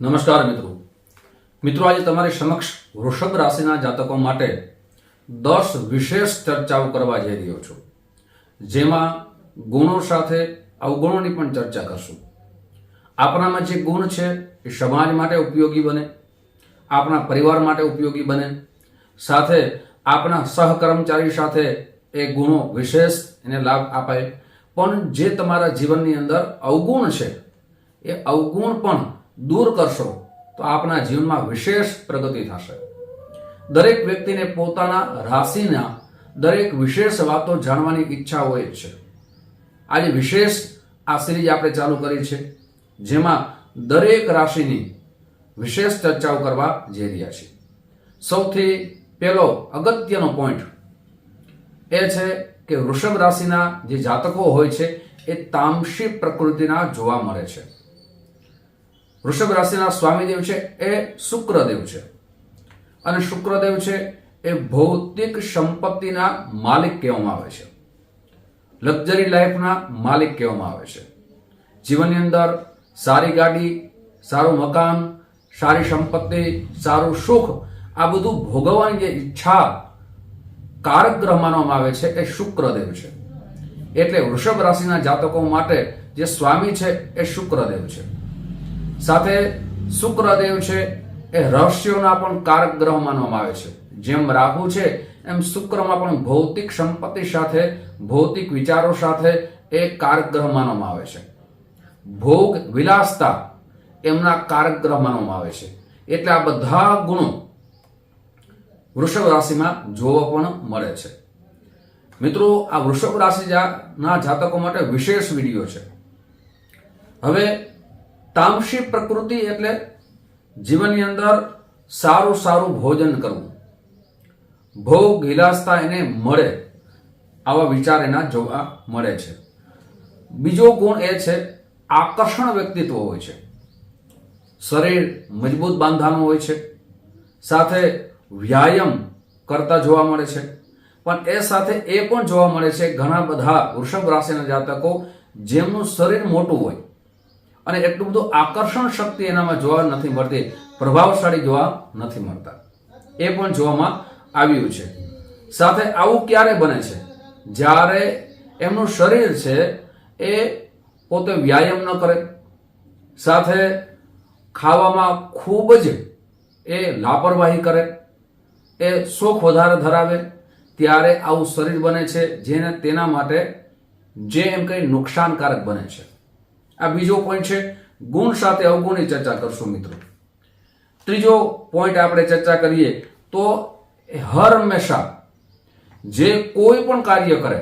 નમસ્કાર મિત્રો. મિત્રો, આજે તમારી સમક્ષ વૃષભ રાશિના જાતકો માટે દસ વિશેષ ચર્ચાઓ કરવા જઈ રહ્યો છું. જેમાં ગુણો સાથે અવગુણોની પણ ચર્ચા કરશું. આપણામાં જે ગુણ છે, એ સમાજ માટે ઉપયોગી બને, આપણા પરિવાર માટે ઉપયોગી બને, સાથે આપણા સહકર્મચારી સાથે એ ગુણો વિશેષ એને લાભ અપાય. પણ જે તમારા જીવનની અંદર અવગુણ છે, એ અવગુણ પણ દૂર કરશો, તો આપના જીવનમાં વિશેષ પ્રગતિ થશે. દરેક વ્યક્તિને પોતાના રાશિના દરેક વિશેષ વાતો જાણવાની ઈચ્છા હોય જ છે. આજે વિશેષ આ સિરીઝ આપણે ચાલુ કરી છે, જેમાં દરેક રાશિની વિશેષ ચર્ચાઓ કરવા જઈ રહ્યા છીએ. સૌથી પહેલો અગત્યનો પોઈન્ટ એ છે કે વૃષભ રાશિના જે જાતકો હોય છે, એ તામસી પ્રકૃતિના જોવા મળે છે. વૃષભ રાશિના સ્વામીદેવ છે એ શુક્રદેવ છે. અને શુક્રદેવ છે એ ભૌતિક સંપત્તિના માલિક કહેવામાં આવે છે. લક્ઝરી લાઈફના માલિક કહેવામાં આવે છે. જીવનની અંદર સારી ગાડી, સારું મકાન, સારી સંપત્તિ, સારું સુખ, આ બધું ભોગવવાની જે ઈચ્છા કારક ગ્રહ માનવામાં આવે છે એ શુક્રદેવ છે. એટલે વૃષભ રાશિના જાતકો માટે જે સ્વામી છે એ શુક્રદેવ છે. સાથે શુક્રદેવ છે એ રહસ્યોના પણ કારક ગ્રહ માનવામાં આવે છે. જેમ રાહુ છે, એમ શુક્રમાં પણ ભૌતિક સંપત્તિ સાથે, ભૌતિક વિચારો સાથે એ કારક ગ્રહ માનવામાં આવે છે. ભોગ વિલાસતા એમના કારક ગ્રહ માનવામાં આવે છે. એટલે આ બધા ગુણો વૃષભ રાશિમાં જોવા પણ મળે છે. મિત્રો, આ વૃષભ રાશિના જાતકો માટે વિશેષ વીડિયો છે. હવે તામસી પ્રકૃતિ એટલે જીવનની અંદર સારું સારું ભોજન કરવું. ભોગ હિલાસતા એને મળે આવા વિચાર એના જોવા મળે છે. બીજો ગુણ એ છે, આકર્ષણ વ્યક્તિત્વ હોય છે. શરીર મજબૂત બાંધાનું હોય છે. સાથે વ્યાયામ કરતા જોવા મળે છે. પણ એ સાથે એ પણ જોવા મળે છે, ઘણા બધા વૃષભ રાશિના જાતકો જેમનું શરીર મોટું હોય અને એટલું બધું આકર્ષણ શક્તિ એનામાં જોવા નથી મળતી, પ્રભાવશાળી જોવા નથી મળતા. એ પણ જોવામાં આવ્યું છે. સાથે આવું ક્યારે બને છે? જ્યારે એમનું શરીર છે, એ પોતે વ્યાયામ ન કરે, સાથે ખાવામાં ખૂબ જ એ લાપરવાહી કરે, એ શોખ વધારે ધરાવે, ત્યારે આવું શરીર બને છે, જેને તેના માટે જે એમ કંઈ નુકસાનકારક બને છે. આ બીજો પોઈન્ટ છે, ગુણ સાથે અવગુણની ચર્ચા કરશું મિત્રો. ત્રીજો પોઈન્ટ આપણે ચર્ચા કરીએ તો હર હંમેશા જે કોઈ પણ કાર્ય કરે,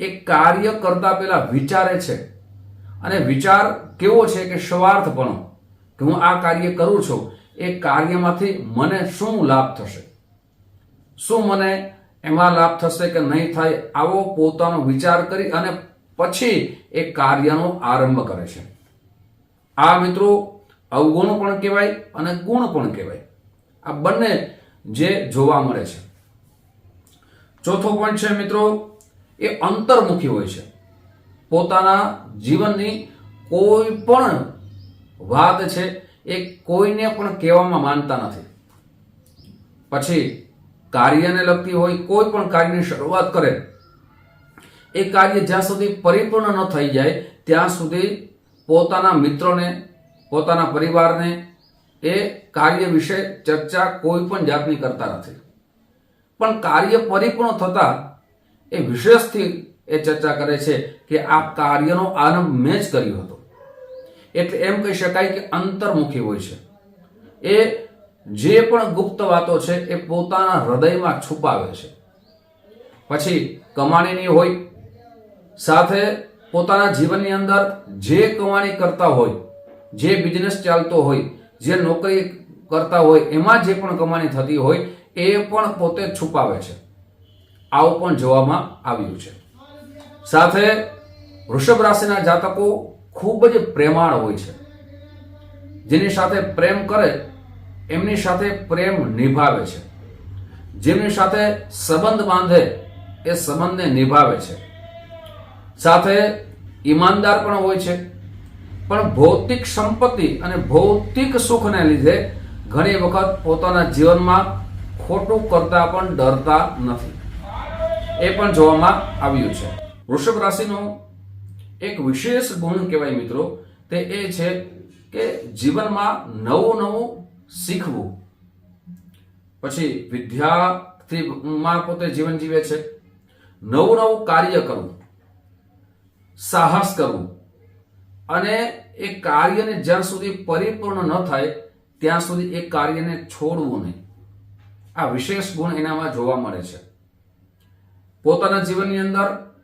એ કાર્ય કરતા પહેલા વિચારે છે. અને વિચાર કેવો છે કે સ્વાર્થપણો, કે હું આ કાર્ય કરું છું, એ કાર્યમાંથી મને શું લાભ થશે? શું મને એમાં લાભ થશે કે નહીં થાય, આવો પોતાનો વિચાર કરી અને પછી એ કાર્યનો આરંભ કરે છે. આ મિત્રો અવગુણ પણ કહેવાય અને ગુણ પણ કહેવાય. આ બંને જે જોવા મળે છે. ચોથો પોઈન્ટ છે મિત્રો, એ અંતર્મુખી હોય છે. પોતાના જીવનની કોઈ પણ વાત છે એ કોઈને પણ કહેવામાં માનતા નથી. પછી કાર્યને લગતી હોય કોઈ પણ કાર્યની શરૂઆત કરે એ કાર્ય જ્યાં સુધી પરિપૂર્ણ ન થઈ જાય, ત્યાં સુધી પોતાના મિત્રોને, પોતાના પરિવારને એ કાર્ય વિશે ચર્ચા કોઈ પણ જાતની કરતા નથી. પણ કાર્ય પરિપૂર્ણ થતા એ વિશેષથી એ ચર્ચા કરે છે કે આ કાર્યનો આરંભ મેં જ કર્યો હતો. એટલે એમ કહી શકાય કે અંતર્મુખી હોય છે. એ જે પણ ગુપ્ત વાતો છે એ પોતાના હૃદયમાં છુપાવે છે. પછી કમાણીની હોય સાથે પોતાના જીવનની અંદર જે કમાણી કરતા હોય, જે બિઝનેસ ચાલતો હોય, જે નોકરી કરતા હોય, એમાં જે પણ કમાણી થતી હોય, એ પણ પોતે છુપાવે છે. આવું પણ જોવામાં આવ્યું છે. સાથે વૃષભ રાશિના જાતકો ખૂબ જ પ્રેમાળ હોય છે. જેની સાથે પ્રેમ કરે, એમની સાથે પ્રેમ નિભાવે છે. જેમની સાથે સંબંધ બાંધે, એ સંબંધને નિભાવે છે. સાથે ઈમાનદાર પણ હોય છે. પણ ભૌતિક સંપત્તિ અને ભૌતિક સુખને લીધે ઘણી વખત પોતાના જીવનમાં ખોટું કરતા પણ ડરતા નથી. એ પણ જોવામાં આવ્યું છે. વૃષભ રાશિનો એક વિશેષ ગુણ કહેવાય મિત્રો, તે એ છે કે જીવનમાં નવું નવું શીખવું. પછી વિદ્યાર્થીમાં પોતે જીવન જીવે છે. નવું નવું કાર્ય કરવું. સાહસ કરવું. અને એ કાર્યને જ્યાં સુધી પરિપૂર્ણ ન થાય, ત્યાં સુધી એ કાર્યને છોડવું નહીં. આ વિશેષ ગુણ એનામાં જોવા મળે છે. પોતાના જીવનની અંદર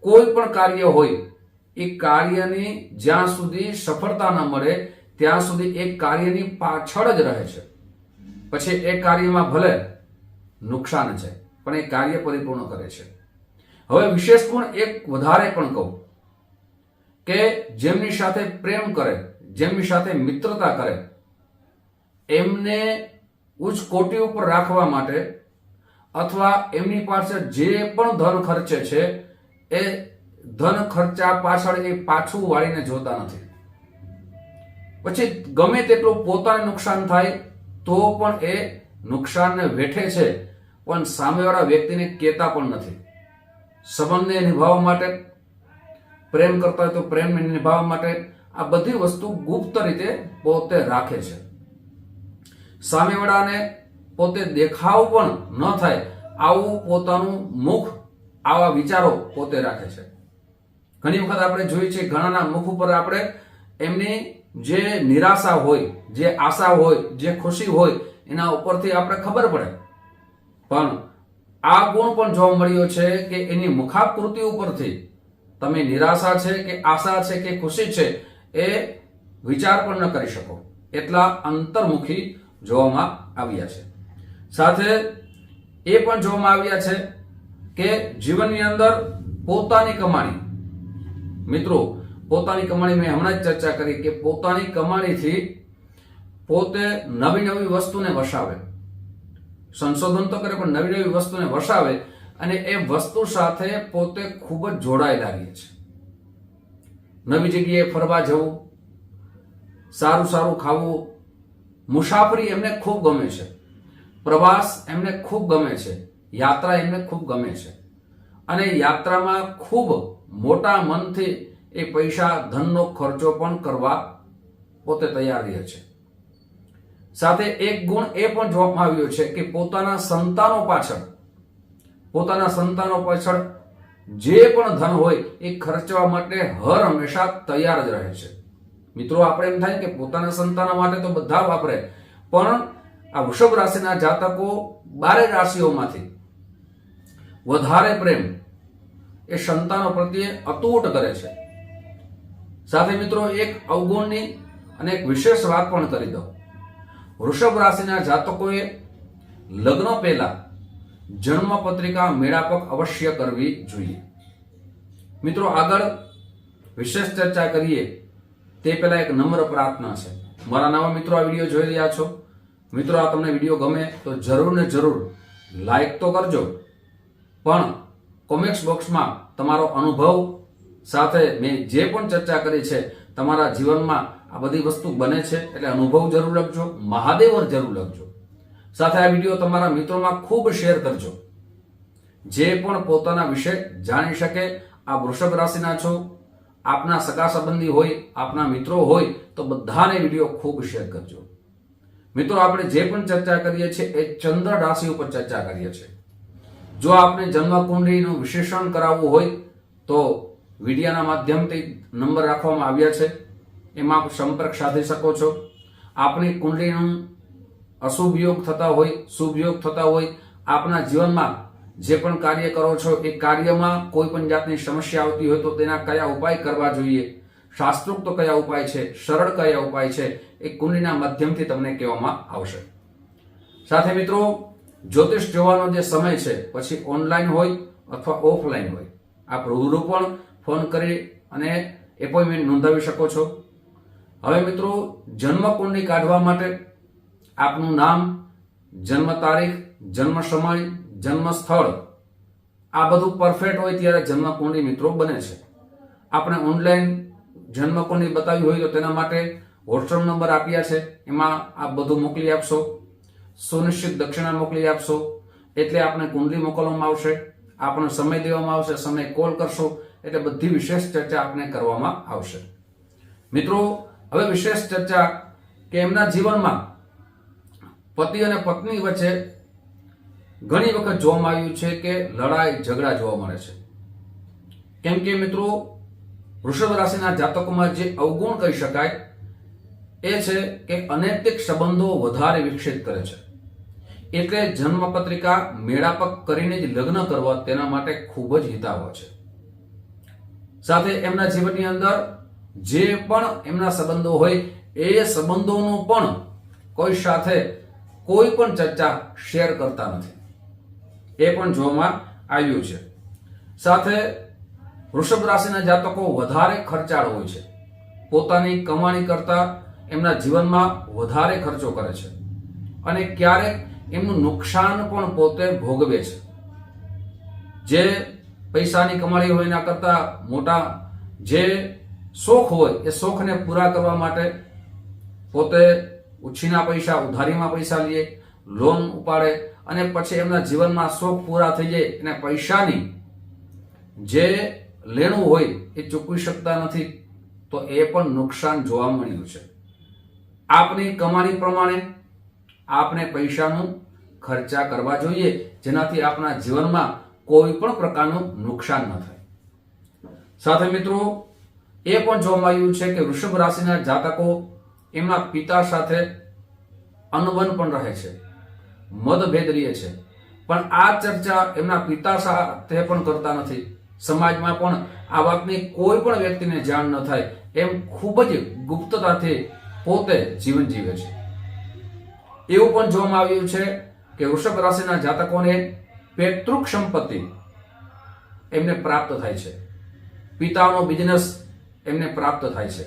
કોઈ પણ કાર્ય હોય, એ કાર્યની જ્યાં સુધી સફળતા ન મળે, ત્યાં સુધી એ કાર્યની પાછળ જ રહે છે. પછી એ કાર્યમાં ભલે નુકસાન છે, પણ એ કાર્ય પરિપૂર્ણ કરે છે. હવે વિશેષ ગુણ એક વધારે પણ કહું કે જેમની સાથે પ્રેમ કરે, જેમની સાથે મિત્રતા કરે, એમને ઉચ્ચ કોટી ઉપર રાખવા માટે અથવા એમની પાસે જે પણ ધન ખર્ચે છે, એ ધન ખર્ચા પાછળ એ પાછું વાળીને જોતા નથી. પછી ગમે તેટલું પોતાને નુકસાન થાય, તો પણ એ નુકસાનને વેઠે છે, પણ સામેવાળા વ્યક્તિને કહેતા પણ નથી. સંબંધને નિભાવવા માટે, પ્રેમ કરતા હોય તો પ્રેમને નિભાવવા માટે આ બધી વસ્તુ ગુપ્ત રીતે પોતે રાખે છે. સામેવાળાને પોતે દેખાવ પણ ન થાય, આવું પોતાનું મુખ, આવા વિચારો પોતે રાખે છે. ઘણી વખત આપણે જોઈએ છીએ, ઘણાના મુખ ઉપર આપણે એમની જે નિરાશા હોય, જે આશા હોય, જે ખુશી હોય, એના ઉપરથી આપણે ખબર પડે. પણ આ ગુણ પણ જોવા મળ્યો છે કે એની મુખાકૃતિ ઉપરથી તમે નિરાશા છે કે આશા છે કે ખુશી છે એ વિચાર પણ ન કરી શકો. એટલા અંતર્મુખી જોવામાં આવ્યા છે. સાથે એ પણ જોવામાં આવ્યા છે કે જીવનની અંદર પોતાની કમાણી, મિત્રો, પોતાની કમાણી મેં હમણાં જ ચર્ચા કરી કે પોતાની કમાણીથી પોતે નવી નવી વસ્તુને વસાવે. સંશોધન તો કરે, પણ નવી નવી વસ્તુને વસાવે અને એ વસ્તુ સાથે પોતે ખૂબ જ જોડાયેલા રહીએ છે. નવી જગ્યાએ ફરવા જવું, સારું સારું ખાવું, મુસાફરી એમને ખૂબ ગમે છે. પ્રવાસ એમને ખૂબ ગમે છે. યાત્રા એમને ખૂબ ગમે છે. અને યાત્રામાં ખૂબ મોટા મનથી એ પૈસા, ધનનો ખર્ચો પણ કરવા પોતે તૈયાર રહે છે. સાથે એક ગુણ એ પણ જોવામાં આવ્યો છે કે પોતાના સંતાનો પાછળ, પોતાના સંતાનો પાછળ જે પણ ધન હોય એ ખર્ચવા માટે હર હંમેશા તૈયાર જ રહે છે. મિત્રો, આપણે એમ થાય કે પોતાના સંતાનો માટે તો બધા વાપરે, પણ આ વૃષભ રાશિના જાતકો બારે રાશિઓમાંથી વધારે પ્રેમ એ સંતાનો પ્રત્યે અતૂટ કરે છે. સાથે મિત્રો, એક અવગુણની અને એક વિશેષ વાત પણ કરી દઉં. વૃષભ રાશિના જાતકોએ લગ્ન પહેલા જન્મ પત્રિકા મેળાપક અવશ્ય કરવી જોઈએ. મિત્રો, આગળ વિશેષ ચર્ચા કરીએ. તે પહેલા એક નમ્ર પ્રાર્થના છે. મારા નવા મિત્રો આ વીડિયો જોઈ રહ્યા છો. મિત્રો, આ તમને વીડિયો ગમે તો જરૂર ને જરૂર લાઈક તો કરજો. પણ કોમેન્ટ્સ બોક્સમાં તમારો અનુભવ સાથે મેં જે પણ ચર્ચા કરી છે, તમારા જીવનમાં આ બધી વસ્તુ બને છે એટલે અનુભવ જરૂર લખજો મહાદેવર જરૂર લખજો સાથે આ વીડિયો તમારા મિત્રોમાં ખૂબ શેર કરજો. જે પણ પોતાના વિશે જાણી શકે, આ વૃષભ રાશિના છો, આપના સગા સંબંધી હોય, આપના મિત્રો હોય, તો બધાને વીડિયો ખૂબ શેર કરજો. મિત્રો, આપણે જે પણ ચર્ચા કરીએ છીએ એ ચંદ્ર રાશિ ઉપર ચર્ચા કરીએ છીએ. જો આપને જન્મ વિશ્લેષણ કરાવવું હોય, તો વિડીયાના માધ્યમથી નંબર રાખવામાં આવ્યા છે. એમાં આપ સંપર્ક સાધી શકો છો. આપણી કુંડળીનું અશુભ યોગ થતા હોય શુભ યોગ થતા હોય, આપના જીવનમાં જે પણ કાર્ય કરો છો, એ કાર્યમાં કોઈ પણ જાતની સમસ્યા આવતી હોય તો તેના કયા ઉપાય કરવા જોઈએ? શાસ્ત્રોક્ત કયા ઉપાય છે? સરળ કયા ઉપાય છે? એ કુંડલીના માધ્યમથી તમને કહેવામાં આવશે. સાથે મિત્રો, જ્યોતિષ જોવાનો જે સમય છે, પછી ઓનલાઈન હોય અથવા ઓફલાઈન હોય, આપ રૂબરૂ પણ ફોન કરી અને એપોઇન્ટમેન્ટ નોંધાવી શકો છો. હવે મિત્રો જન્મ કુંડલી કાઢવા માટે આપનું નામ, જન્મ તારીખ, જન્મ સમય, જન્મ સ્થળ, આ બધું પરફેક્ટ હોય ત્યારે જન્મ કુંડલી મિત્રો બને છે. આપણે ઓનલાઈન જન્મ કોની બતાવ્યું હોય તો તેના માટે વોટ્સઅપ નંબર આપ્યા છે. એમાં આપ બધું મોકલી આપશો. સુનિશ્ચિત દક્ષિણા મોકલી આપશો. એટલે આપણે કુંડલી મોકલવામાં આવશે. આપણો સમય દેવામાં આવશે. સમય કોલ કરશો. એટલે બધી વિશેષ ચર્ચા આપણે કરવામાં આવશે. મિત્રો હવે વિશેષ ચર્ચા કે એમના જીવનમાં પતિ અને પત્ની વચ્ચે ઘણી વખત જોવામાં આવ્યું છે કે લડાઈ, ઝઘડા જોવા મળે છે. કેમ કે મિત્રો, વૃષભ રાશિના જાતકોમાં જે અવગુણ કહી શકાય એ છે કે અનૈતિક સંબંધો વધારે વિકસિત કરે છે. એટલે જન્મપત્રિકા મેળાપક કરીને જ લગ્ન કરવા તેના માટે ખૂબ જ હિતાવહ છે. સાથે એમના જીવનની અંદર જે પણ એમના સંબંધો હોય, એ સંબંધોનું પણ કોઈ સાથે કોઈ પણ ચર્ચા શેર કરતા નથી. એ પણ જોવામાં આવ્યું છે. સાથે વૃષભ રાશિના જાતકો વધારે ખર્ચાળ હોય છે. પોતાની કમાણી કરતા એમના જીવનમાં વધારે ખર્ચો કરે છે. અને ક્યારેક એમનું નુકસાન પણ પોતે ભોગવે છે. જે પૈસાની કમાણી હોય એના કરતા મોટા, જે શોખ હોય, એ શોખને પૂરા કરવા માટે પોતે ઉછીના પૈસા, ઉધારીમાં પૈસા લે લોન ઉપાડે અને પછી એમના જીવનમાં શોખ પૂરા થઈ જાય અને પૈસાની જે લેણું હોય એ ચૂકવી શકતા નથી, તો એ પણ નુકસાન જોવા મળ્યું છે. આપની કમાણી પ્રમાણે આપને પૈસાનું ખર્ચા કરવા જોઈએ, જેનાથી આપણા જીવનમાં કોઈ પણ પ્રકારનું નુકસાન ન થાય. સાથે મિત્રો એ પણ જોવામાં આવ્યું છે કે વૃષભ રાશિના જાતકો એમના પિતા સાથે અનુબંધ પણ રહે છે, મતભેદ રહે છે. પણ આ ચર્ચા એમના પિતા સાથે પણ કરતા નથી. સમાજમાં પણ આ વાતની કોઈ પણ વ્યક્તિને જાણ ન થાય એમ ખૂબ જ ગુપ્તતાથી પોતે જીવન જીવે છે. એવું પણ જોવામાં આવ્યું છે કે વૃષભ રાશિના જાતકોને પૈતૃક સંપત્તિ એમને પ્રાપ્ત થાય છે. પિતાનો બિઝનેસ એમને પ્રાપ્ત થાય છે.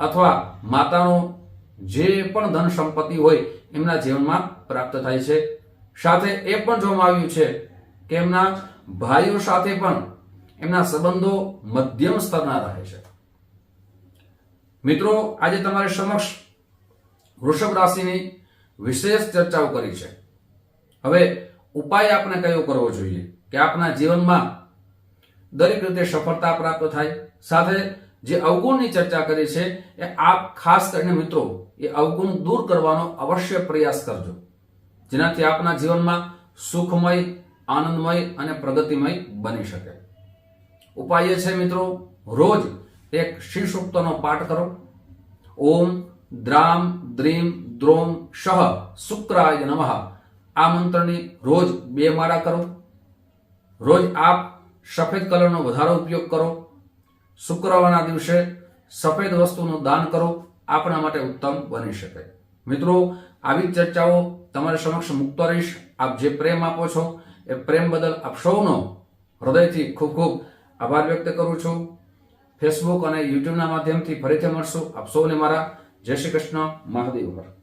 અથવા માતાનો જે પણ ધન સંપત્તિ હોય, એમના જીવનમાં પ્રાપ્ત થાય છે. સાથે એ પણ જોવામાં આવ્યું છે કે એમના ભાઈઓ સાથે પણ એમના સંબંધો મધ્યમ સ્તરના રહે છે. મિત્રો, આજે તમારી સમક્ષ વૃષભ રાશિની વિશેષ ચર્ચાઓ કરી છે. હવે ઉપાય આપણે કયો કરવો જોઈએ? કે આપના જીવનમાં દરેક રીતે સફળતા પ્રાપ્ત થાય, સાથે જે અવગુણની ચર્ચા કરી છે એ આપ ખાસ કરીને મિત્રો એ અવગુણ દૂર કરવાનો અવશ્ય પ્રયાસ કરજો. જેનાથી આપના જીવનમાં સુખમય, આનંદમય અને પ્રગતિમય બની શકે. ઉપાય છે મિત્રો, રોજ એક શિવ સૂક્તનો પાઠ કરો. ઓમ દ્રામ દ્રીમ દ્રોમ શહ શુક્રાય નમઃ. આ મંત્રની રોજ બે માળા કરો. રોજ આપ સફેદ કલરનો વધારો ઉપયોગ કરો. શુક્રવારના દિવસે સફેદ વસ્તુનું દાન કરો આપણા માટે ઉત્તમ બની શકે. મિત્રો, આવી ચર્ચાઓ તમારી સમક્ષ મુક્ત રહીશ. આપ જે પ્રેમ આપો છો, એ પ્રેમ બદલ આપ સૌનો હૃદયથી ખૂબ ખૂબ આભાર વ્યક્ત કરું છું. ફેસબુક અને યુટ્યુબના માધ્યમથી ફરીથી મળશું. આપ સૌને મારા જય શ્રી કૃષ્ણ, મહાદેવ